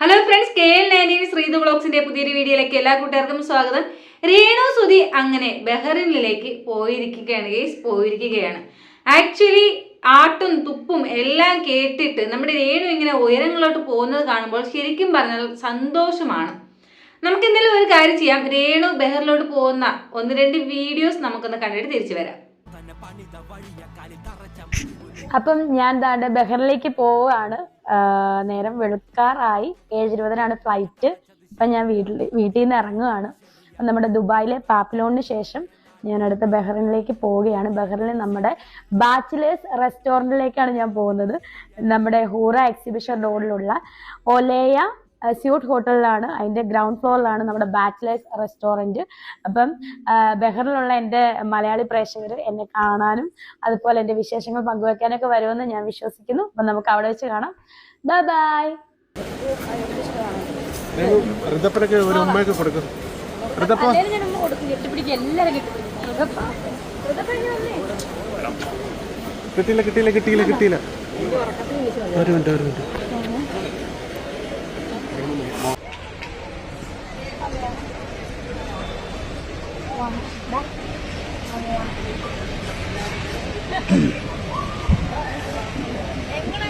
Hello friends K L nine Sreethu ബ്ലോഗ്സിന്റെ പുതിയൊരു വീഡിയോയിലേക്ക് എല്ലാ കൂട്ടുകാർക്കും സ്വാഗതം. രേണു സുധി അങ്ങനെ ബഹ്റിനിലേക്ക് പോയിരിക്കുകയാണ് ഗേസ് പോയിരിക്കുകയാണ്. ആക്ച്വലി ആട്ടും തുപ്പും എല്ലാം കേട്ടിട്ട് നമ്മുടെ രേണു ഇങ്ങനെ ഉയരങ്ങളിലോട്ട് പോകുന്നത് കാണുമ്പോൾ ശരിക്കും പറഞ്ഞാൽ സന്തോഷമാണ്. നമുക്ക് എന്തെങ്കിലും ഒരു കാര്യം ചെയ്യാം. രേണു ബഹറിലോട്ട് പോകുന്ന ഒന്ന് രണ്ട് വീഡിയോസ് നമുക്കൊന്ന് കണ്ടിട്ട് തിരിച്ചു വരാം. അപ്പം ഞാൻ ബഹറിലേക്ക് പോവുകയാണ്. നേരം വെളുക്കാറായി ഏഴ് ഇരുപതിനാണ് ഫ്ലൈറ്റ് ഇപ്പം ഞാൻ വീട്ടിൽ വീട്ടിൽ നിന്ന് ഇറങ്ങുകയാണ് നമ്മുടെ ദുബായിലെ പാപ്പിലോണിന് ശേഷം ഞാൻ അടുത്ത ബഹ്റിനിലേക്ക് പോവുകയാണ്. ബഹ്റിനിൽ നമ്മുടെ ബാച്ചിലേഴ്സ് റെസ്റ്റോറന്റിലേക്കാണ് ഞാൻ പോകുന്നത്. നമ്മുടെ ഹൂറ എക്സിബിഷൻ റോഡിലുള്ള ഒലേയ സ്യൂട്ട് ഹോട്ടലിലാണ് അതിന്റെ ഗ്രൗണ്ട് ഫ്ലോറിലാണ് നമ്മുടെ ബാച്ചിലേഴ്സ് റെസ്റ്റോറന്റ് അപ്പം ബെഹറിലുള്ള എന്റെ മലയാളി പ്രേക്ഷകർ എന്നെ കാണാനും അതുപോലെ എന്റെ വിശേഷങ്ങൾ പങ്കുവെക്കാനൊക്കെ വരുമെന്ന് ഞാൻ വിശ്വസിക്കുന്നു. അപ്പം നമുക്ക് അവിടെ വെച്ച് കാണാം. ബൈ ബൈ കിട്ടിയില്ല കിട്ടിയില്ല കിട്ടിയില്ല കിട്ടിയില്ല. ഒരു മിനിറ്റ് ഒരു മിനിറ്റ്.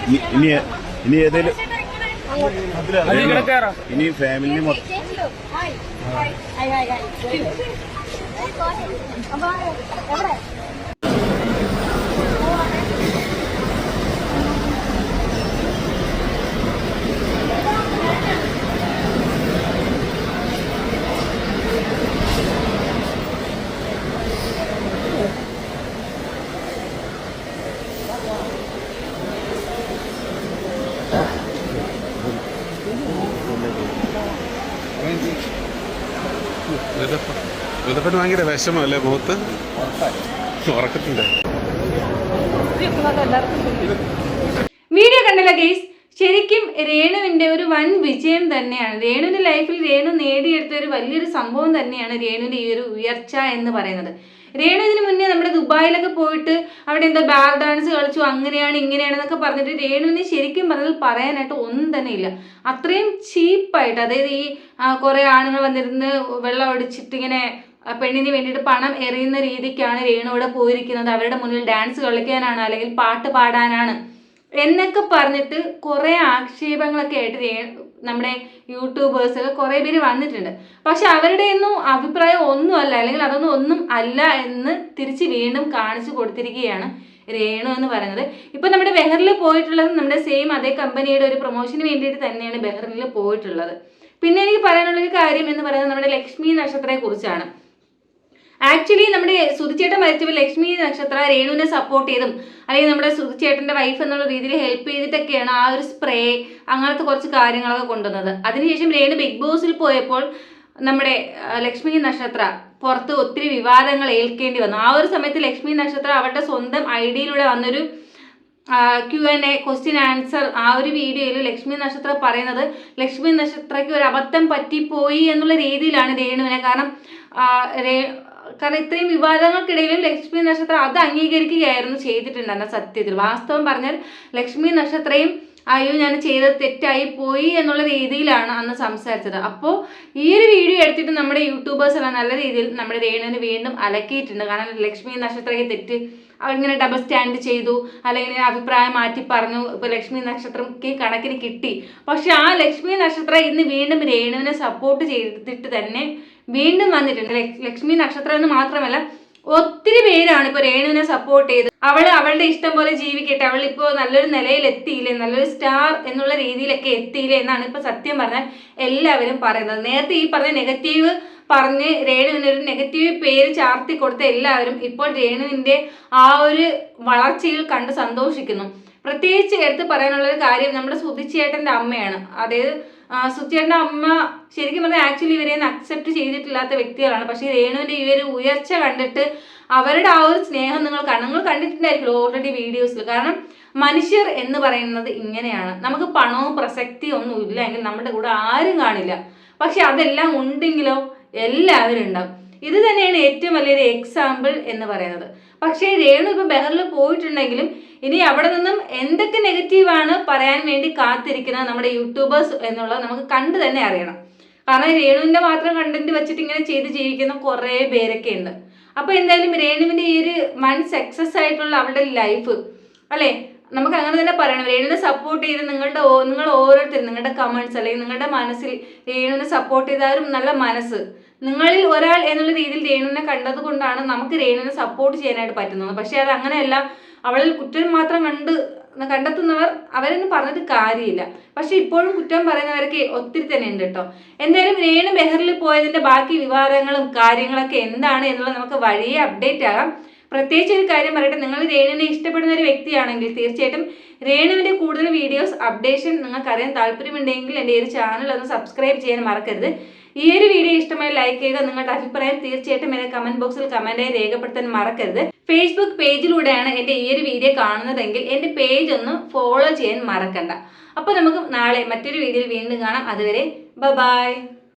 ഇനി- ഇനി ഇനി ഏതേലും ഇനി ഫാമിലി മൊത്തം ഋതപ്പ ഋതപ്പന് ഭയങ്കര വിഷമല്ലേ മുഖത്ത്? ഉറക്കത്തില്ല വീഡിയോ കണ്ടല്ലോ ഗെയ്സ് ശരിക്കും രേണുവിന്റെ ഒരു വൻ വിജയം തന്നെയാണ്. രേണുവിന്റെ ലൈഫിൽ രേണു നേടിയെടുത്ത ഒരു വലിയൊരു സംഭവം തന്നെയാണ് രേണുവിന്റെ ഈ ഒരു ഉയർച്ച എന്ന് പറയുന്നത്. രേണു ഇതിന് മുന്നേ നമ്മുടെ ദുബായിലൊക്കെ പോയിട്ട് അവിടെ എന്താ ബാർ ഡാൻസ് കളിച്ചു അങ്ങനെയാണ് ഇങ്ങനെയാണെന്നൊക്കെ പറഞ്ഞിട്ട് രേണുവിനെ ശരിക്കും പറഞ്ഞാൽ പറയാനായിട്ട് ഒന്നും തന്നെ ഇല്ല. അത്രയും ചീപ്പായിട്ട് അതായത് ഈ കുറേ ആണുങ്ങൾ വന്നിരുന്ന് വെള്ളം അടിച്ചിട്ട് ഇങ്ങനെ പെണ്ണിന് വേണ്ടിയിട്ട് പണം എറിയുന്ന രീതിക്കാണ് രേണു ഇവിടെ പോയിരിക്കുന്നത്. അവരുടെ മുന്നിൽ ഡാൻസ് കളിക്കാനാണ് അല്ലെങ്കിൽ പാട്ട് പാടാനാണ്. എന്നൊക്കെ പറഞ്ഞിട്ട് കുറേ ആക്ഷേപങ്ങളൊക്കെ ആയിട്ട് രേ- നമ്മുടെ യൂട്യൂബേഴ്സ് ഒക്കെ കുറേ പേര് വന്നിട്ടുണ്ട്. പക്ഷെ അവരുടെ ഒന്നും അഭിപ്രായം ഒന്നുമല്ല അല്ലെങ്കിൽ അതൊന്നും ഒന്നും അല്ല എന്ന് തിരിച്ച് വീണ്ടും കാണിച്ചു കൊടുത്തിരിക്കുകയാണ് രേണു എന്ന് പറയുന്നത്. ഇപ്പൊ നമ്മുടെ ബെഹറിൽ പോയിട്ടുള്ളത് നമ്മുടെ സെയിം അതേ കമ്പനിയുടെ ഒരു പ്രൊമോഷന് വേണ്ടിയിട്ട് തന്നെയാണ് ബെഹറിൽ പോയിട്ടുള്ളത്. പിന്നെ എനിക്ക് പറയാനുള്ള ഒരു കാര്യം എന്ന് പറയുന്നത് നമ്മുടെ ലക്ഷ്മി നക്ഷത്രത്തെ കുറിച്ചാണ് ആക്ച്വലി നമ്മുടെ സുധിച്ചേട്ടൻ മരിച്ചപ്പോൾ ലക്ഷ്മി നക്ഷത്ര രേണുവിനെ സപ്പോർട്ട് ചെയ്തും അല്ലെങ്കിൽ നമ്മുടെ സുധിച്ചേട്ടന്റെ വൈഫ് എന്നുള്ള രീതിയിൽ ഹെൽപ്പ് ചെയ്തിട്ടൊക്കെയാണ് ആ ഒരു സ്പ്രേ അങ്ങനത്തെ കുറച്ച് കാര്യങ്ങളൊക്കെ കൊണ്ടുവന്നത്. അതിനുശേഷം രേണു ബിഗ് ബോസിൽ പോയപ്പോൾ നമ്മുടെ ലക്ഷ്മി നക്ഷത്ര പുറത്ത് ഒത്തിരി വിവാദങ്ങൾ ഏൽക്കേണ്ടി വന്നു. ആ ഒരു സമയത്ത് ലക്ഷ്മി നക്ഷത്ര അവരുടെ സ്വന്തം ഐഡിയയിലൂടെ വന്നൊരു Q N A question answer ആ ഒരു വീഡിയോയിൽ ലക്ഷ്മി നക്ഷത്ര പറയുന്നത് ലക്ഷ്മി നക്ഷത്രയ്ക്ക് ഒരു അബദ്ധം പറ്റിപ്പോയി എന്നുള്ള രീതിയിലാണ് രേണുവിനെ. കാരണം കാരണം ഇത്രയും വിവാദങ്ങൾക്കിടയിലും ലക്ഷ്മി നക്ഷത്രം അത് അംഗീകരിക്കുകയായിരുന്നു ചെയ്തിട്ടുണ്ടെന്ന സത്യത്തിൽ. വാസ്തവം പറഞ്ഞാൽ ലക്ഷ്മി നക്ഷത്രയും അയ്യോ ഞാൻ ചെയ്തത് തെറ്റായി പോയി എന്നുള്ള രീതിയിലാണ് അന്ന് സംസാരിച്ചത്. അപ്പോൾ ഈ ഒരു വീഡിയോ എടുത്തിട്ട് നമ്മുടെ യൂട്യൂബേഴ്സ് എല്ലാം നല്ല രീതിയിൽ നമ്മുടെ രേണുവിന് വീണ്ടും അലക്കിയിട്ടുണ്ട്. കാരണം ലക്ഷ്മി നക്ഷത്രയ്ക്ക് തെറ്റ് അവരിങ്ങനെ ഡബിൾ സ്റ്റാൻഡ് ചെയ്തു അല്ലെങ്കിൽ അഭിപ്രായം മാറ്റി പറഞ്ഞു. ഇപ്പൊ ലക്ഷ്മി നക്ഷത്രക്ക് കണക്കിന് കിട്ടി. പക്ഷെ ആ ലക്ഷ്മി നക്ഷത്രം ഇന്ന് വീണ്ടും രേണുവിനെ സപ്പോർട്ട് ചെയ്തിട്ട് തന്നെ വീണ്ടും വന്നിട്ടുണ്ട്. ലക്- ലക്ഷ്മി നക്ഷത്രം എന്ന് മാത്രമല്ല ഒത്തിരി പേരാണ് ഇപ്പൊ രേണുവിനെ സപ്പോർട്ട് ചെയ്ത്. അവൾ അവളുടെ ഇഷ്ടം പോലെ ജീവിക്കട്ടെ. അവൾ ഇപ്പോ നല്ലൊരു നിലയിൽ എത്തിയില്ലേ നല്ലൊരു സ്റ്റാർ എന്നുള്ള രീതിയിലൊക്കെ എത്തിയില്ലേ എന്നാണ് ഇപ്പൊ സത്യം പറഞ്ഞാൽ എല്ലാവരും പറയുന്നത്. നേരത്തെ ഈ പറഞ്ഞ നെഗറ്റീവ് പറഞ്ഞ് രേണുവിന് ഒരു നെഗറ്റീവ് പേര് ചാർത്തി കൊടുത്ത എല്ലാവരും ഇപ്പോൾ രേണുവിന്റെ ആ ഒരു വളർച്ചയിൽ കണ്ട് സന്തോഷിക്കുന്നു. പ്രത്യേകിച്ച് എടുത്ത് പറയാനുള്ള ഒരു കാര്യം നമ്മുടെ സുതിച്ചേട്ടന്റെ അമ്മയാണ്. അതായത് ആ, സുധിച്ചേട്ടന്റെ അമ്മ ശരിക്കും പറഞ്ഞാൽ ആക്ച്വലി ഇവരെ അക്സെപ്റ്റ് ചെയ്തിട്ടില്ലാത്ത വ്യക്തികളാണ്. പക്ഷേ രേണുവിന്റെ ഈ ഒരു ഉയർച്ച കണ്ടിട്ട് അവരുടെ ആ ഒരു സ്നേഹം നിങ്ങൾ നിങ്ങൾ കണ്ടിട്ടുണ്ടായിരിക്കുമല്ലോ ഓൾറെഡി വീഡിയോസിൽ കാരണം മനുഷ്യർ എന്ന് പറയുന്നത് ഇങ്ങനെയാണ്. നമുക്ക് പണവും പ്രസക്തിയും ഒന്നും ഇല്ലെങ്കിൽ നമ്മുടെ കൂടെ ആരും കാണില്ല. പക്ഷെ അതെല്ലാം ഉണ്ടെങ്കിലോ എല്ലാവരും ഉണ്ടാവും. ഇത് തന്നെയാണ് ഏറ്റവും വലിയൊരു എക്സാമ്പിൾ എന്ന് പറയുന്നത്. പക്ഷേ രേണു ഇപ്പൊ ബഹറിൽ പോയിട്ടുണ്ടെങ്കിലും ഇനി അവിടെ നിന്നും എന്തൊക്കെ നെഗറ്റീവാണ് പറയാൻ വേണ്ടി കാത്തിരിക്കുന്നത് നമ്മുടെ യൂട്യൂബേഴ്സ് എന്നുള്ളത് നമുക്ക് കണ്ടു തന്നെ അറിയണം. കാരണം രേണുവിന്റെ മാത്രം കണ്ടന്റ് വെച്ചിട്ട് ഇങ്ങനെ ചെയ്ത് ജീവിക്കുന്ന കുറേ പേരൊക്കെ ഉണ്ട്. അപ്പോൾ എന്തായാലും രേണുവിന്റെ ഈ ഒരു വൺ സക്സസ് ആയിട്ടുള്ള അവളുടെ ലൈഫ് അല്ലേ? നമുക്ക് അങ്ങനെ തന്നെ പറയണം. രേണുവിനെ സപ്പോർട്ട് ചെയ്ത് നിങ്ങളുടെ നിങ്ങൾ ഓരോരുത്തരും നിങ്ങളുടെ കമൻസ് അല്ലെങ്കിൽ നിങ്ങളുടെ മനസ്സിൽ രേണുവിനെ സപ്പോർട്ട് ചെയ്ത നല്ല മനസ്സ് നിങ്ങളിൽ ഒരാൾ എന്നുള്ള രീതിയിൽ രേണുവിനെ കണ്ടത് കൊണ്ടാണ് നമുക്ക് രേണുവിനെ സപ്പോർട്ട് ചെയ്യാനായിട്ട് പറ്റുന്നത്. പക്ഷേ അത് അങ്ങനെയല്ല. അവളിൽ കുറ്റം മാത്രം കണ്ട് കണ്ടെത്തുന്നവർ അവരെന്ന് പറഞ്ഞിട്ട് കാര്യമില്ല. പക്ഷെ ഇപ്പോഴും കുറ്റം പറയുന്നവരൊക്കെ ഒത്തിരി തന്നെ ഉണ്ട് കേട്ടോ. എന്തായാലും രേണു ബെഹറിൽ പോയതിന്റെ ബാക്കി വിവാദങ്ങളും കാര്യങ്ങളൊക്കെ എന്താണ് എന്നുള്ളത് നമുക്ക് വഴിയെ അപ്ഡേറ്റ് ആകാം. പ്രത്യേകിച്ച് ഒരു കാര്യം പറയട്ടെ. നിങ്ങൾ രേണുവിനെ ഇഷ്ടപ്പെടുന്ന ഒരു വ്യക്തിയാണെങ്കിൽ തീർച്ചയായിട്ടും രേണുവിന്റെ കൂടുതൽ വീഡിയോസ് അപ്ഡേഷൻ നിങ്ങൾക്ക് അറിയാൻ താല്പര്യമുണ്ടെങ്കിൽ എന്റെ ഈ ഒരു ചാനൽ ഒന്ന് സബ്സ്ക്രൈബ് ചെയ്യാൻ മറക്കരുത്. ഈ ഒരു വീഡിയോ ഇഷ്ടമായി ലൈക്ക് ചെയ്യുക. നിങ്ങളുടെ അഭിപ്രായം തീർച്ചയായിട്ടും എന്നെ കമന്റ് ബോക്സിൽ കമന്റായി രേഖപ്പെടുത്താൻ മറക്കരുത്. ഫേസ്ബുക്ക് പേജിലൂടെയാണ് എന്റെ ഈ ഒരു വീഡിയോ കാണുന്നതെങ്കിൽ എന്റെ പേജ് ഒന്ന് ഫോളോ ചെയ്യാൻ മറക്കണ്ട. അപ്പോൾ നമുക്ക് നാളെ മറ്റൊരു വീഡിയോയിൽ വീണ്ടും കാണാം. അതുവരെ ബ ബായ്